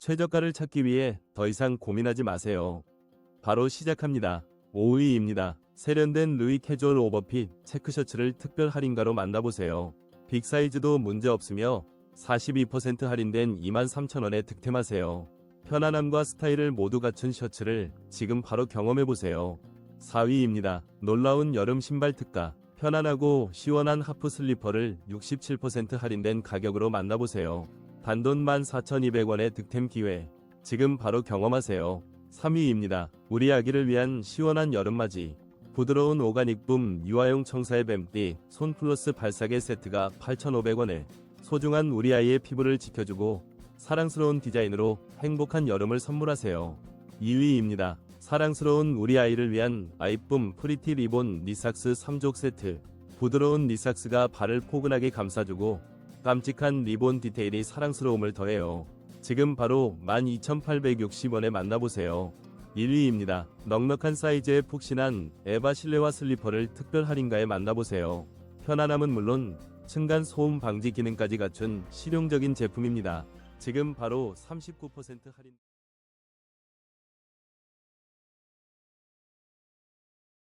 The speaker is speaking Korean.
최저가를 찾기 위해 더 이상 고민하지 마세요. 바로 시작합니다. 5위입니다. 세련된 루이 캐주얼 오버핏 체크셔츠를 특별 할인가로 만나보세요. 빅 사이즈도 문제 없으며 42% 할인된 23,000원에 득템하세요. 편안함과 스타일을 모두 갖춘 셔츠를 지금 바로 경험해보세요. 4위입니다. 놀라운 여름 신발 특가. 편안하고 시원한 하프 슬리퍼를 67% 할인된 가격으로 만나보세요. 단돈 14,200원의 득템 기회. 지금 바로 경험하세요. 3위입니다. 우리 아기를 위한 시원한 여름맞이. 부드러운 오가닉 붐 유아용 청사의 뱀띠 손 플러스 발사계 세트가 8,500원에 소중한 우리 아이의 피부를 지켜주고 사랑스러운 디자인으로 행복한 여름을 선물하세요. 2위입니다. 사랑스러운 우리 아이를 위한 아이쁨 프리티 리본 니삭스 3족 세트. 부드러운 니삭스가 발을 포근하게 감싸주고 깜찍한 리본 디테일이 사랑스러움을 더해요. 지금 바로 12,860원에 만나보세요. 1위입니다. 넉넉한 사이즈의 푹신한 에바 실내화 슬리퍼를 특별 할인가에 만나보세요. 편안함은 물론 층간 소음 방지 기능까지 갖춘 실용적인 제품입니다. 지금 바로 39% 할인